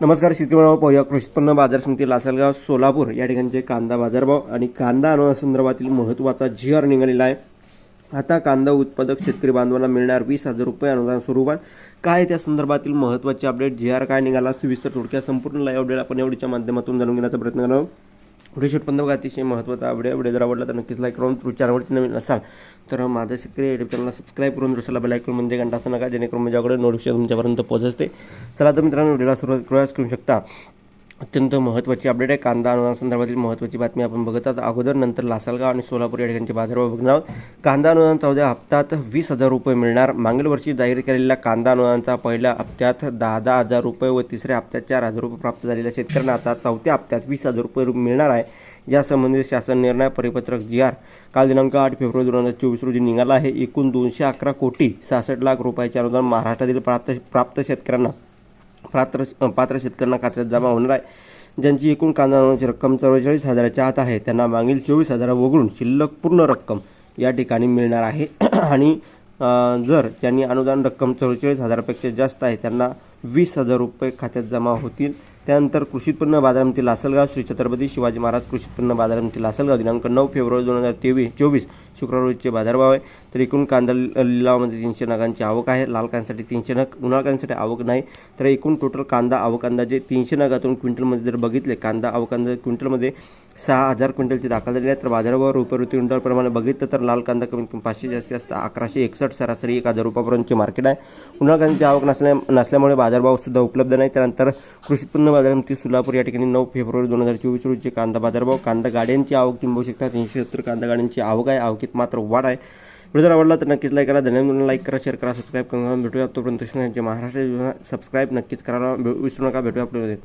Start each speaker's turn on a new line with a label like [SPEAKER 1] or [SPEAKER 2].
[SPEAKER 1] नमस्कार शेतकरी पाहूया. कृषी उत्पन्न बाजार समिती लासलगाव सोलापूर या ठिकाणचे कांदा बाजारभाव आणि कांदा अनुसंदर्भातील महत्त्वाचा जी आर निघालेला आहे. आता कांदा उत्पादक शेतकरी बांधवांना मिळणार वीस हजार रुपये अनुदान स्वरूपात. काय त्या संदर्भातील महत्त्वाचे अपडेट जी आर काय निघाला? सविस्तर थोडक्यात संपूर्ण लाईव्ह अपडेट आपण एवढीच्या माध्यमातून जाणून घेण्याचा प्रयत्न करणार व्हिडिओ शूट बघा अतिशय महत्त्वाचा व्हिडिओ व्हिडिओ जर आवडला तर नक्कीच लाईक करून तुम्ही चॅनलवरती नवीन असाल तर माझं सक्रिय युट्यूब चॅनलला सबस्क्राईब करून दुसऱ्याला बेल ऐकून म्हणजे घंटा असं नका जेणेकरून माझ्याकडे नोटिफिकेशन तुमच्यापर्यंत पोहोचते. चला तर मित्रांनो व्हिडिओला सुरुवात प्रयास करू शकता अत्यंत महत्त्वाची अपडेट आहे. कांदा अनुदानासंदर्भातील महत्त्वाची बातमी आपण बघत आहोत. अगोदर नंतर लासलगाव आणि सोलापूर या ठिकाणचे बाजारभाव बघणार आहोत. कांदा अनुदान चौथ्या हप्त्यात वीस हजार रुपये मिळणार. मागील वर्षी जाहीर केलेल्या कांदा अनुदानाचा पहिल्या हप्त्यात दहा दहा हजार रुपये व तिसऱ्या हप्त्यात चार हजार रुपये प्राप्त झालेल्या शेतकऱ्यांना आता चौथ्या हप्त्यात वीस हजार रुपये मिळणार आहे. यासंबंधी शासन निर्णय परिपत्रक जी आर काल दिनांक आठ फेब्रुवारी दोन हजार चोवीस रोजी निघाला आहे. एकूण दोनशे अकरा कोटी सहासष्ट लाख रुपयाचे अनुदान महाराष्ट्रातील प्राप्त प्राप्त शेतकऱ्यांना पात्र पात्र शेतकऱ्यांना खात्यात जमा होणार आहे. ज्यांची एकूण कांदा रक्कम चव्वेचाळीस हजाराच्या आत आहे त्यांना मागील चोवीस हजार वगळून शिल्लक पूर्ण रक्कम या ठिकाणी मिळणार आहे. आणि जर ज्यांनी अनुदान रक्कम चव्वेचाळीस हजारापेक्षा जास्त आहे त्यांना वीस हजार रुपये खात्यात जमा होतील. त्यानंतर कृषी उत्पन्न बाजारामध्ये लासलगाव श्री छत्रपती शिवाजी महाराज कृषी उत्पन्न बाजारामध्ये लासलगाव दिनांक नऊ फेब्रुवारी दोन हजार तेवीस चोवीस शुक्रवार रोजीचे बाजारभाव आहे. तर एकूण कांदा लिलावामध्ये तीनशे नगांची आवक आहे. लाल कांद्यासाठी तीनशे नग उन्हाळ कांद्यासाठी आवक नाही. तर एकूण टोटल कांदा आवक अंदाजे तीनशे नगातून क्विंटलमध्ये जर बघितले कांदा आवक अंदाजे क्विंटलमध्ये सहा हजार क्विंटलची दाखल झाले आहे. तर बाजारभाव रुपये प्रति क्विंटलप्रमाणे बघितलं तर लाल कांदा कमीत कमी पाचशे जास्तीत जास्त अकराशे एकसष्ट सरासरी एक हजार रुपयापर्यंतचे मार्केट आहे. उन्हाळ कांद्याची आवक नसल्या नसल्यामुळे बाजारभावसुद्धा उपलब्ध नाही. त्यानंतर कृषी उत्पन्न बाजारामध्ये सोलापूर या ठिकाणी नऊ फेब्रुवारी दोन हजार चोवीस रोजीचे कांदा बाजारभाव कांदा गाड्यांची आवक तुम्ही बघू शकता तीनशे सत्तर कांदा गाड्यांची आवक आहे. आवकीत मात्र वाढ आहे. व्हिडिओ जर आवडला तर नक्कीच लाईक करा. धन्यवाद. लाईक करा शेअर करा सबस्क्राईब करा. भेटूया तोपर्यंत. महाराष्ट्र सबस्क्राईब नक्कीच करायला विसरू नका. भेटूया आपल्यामध्ये